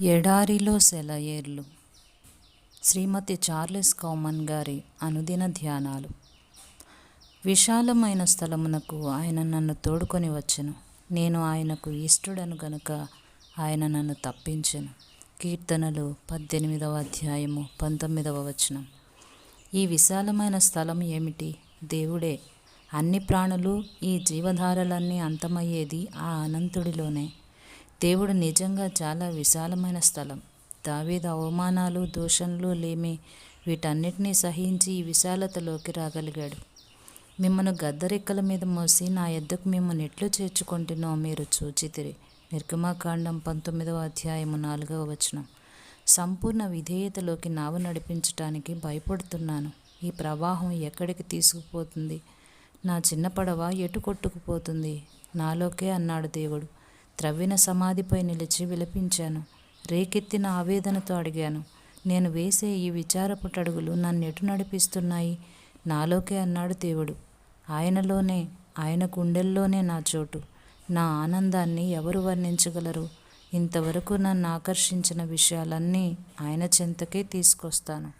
ఎడారిలో సెలయేర్లు. శ్రీమతి చార్లెస్ కౌమన్ గారి అనుదిన ధ్యానాలు. విశాలమైన స్థలమునకు ఆయన నన్ను తోడుకొని వచ్చెను. నేను ఆయనకు ఇష్టడను గనుక ఆయన నన్ను తప్పించెను. కీర్తనలు పద్దెనిమిదవ అధ్యాయము పంతొమ్మిదవ వచనం. ఈ విశాలమైన స్థలం ఏమిటి? దేవుడే అన్ని ప్రాణులు ఈ జీవధారలన్నీ అంతమయ్యేది ఆ అనంతుడిలోనే. దేవుడు నిజంగా చాలా విశాలమైన స్థలం. దావీద అవమానాలు దూషణలు లేమి వీటన్నిటినీ సహించి ఈ విశాలతలోకి రాగలిగాడు. మిమ్మను గద్దరెక్కల మీద మోసి నా ఎద్దకు మేము నెట్లు చేర్చుకుంటున్నో మీరు చూచితిరి. నిర్గమాకాండం పంతొమ్మిదవ అధ్యాయము నాలుగవ వచనం. సంపూర్ణ విధేయతలోకి నావ నడిపించటానికి భయపడుతున్నాను. ఈ ప్రవాహం ఎక్కడికి తీసుకుపోతుంది? నా చిన్న పడవ ఎటు కొట్టుకుపోతుంది? నాలోకే అన్నాడు దేవుడు. త్రవ్విన సమాధిపై నిలిచి విలపించాను. రేకెత్తిన ఆవేదనతో అడిగాను నేను వేసే ఈ విచారపుటడుగులు నన్ను ఎటు నడిపిస్తున్నాయి? నాలోకే అన్నాడు దేవుడు. ఆయనలోనే ఆయన గుండెల్లోనే నా చోటు. నా ఆనందాన్ని ఎవరు వర్ణించగలరు? ఇంతవరకు నన్ను ఆకర్షించిన విషయాలన్నీ ఆయన చెంతకే తీసుకొస్తాను.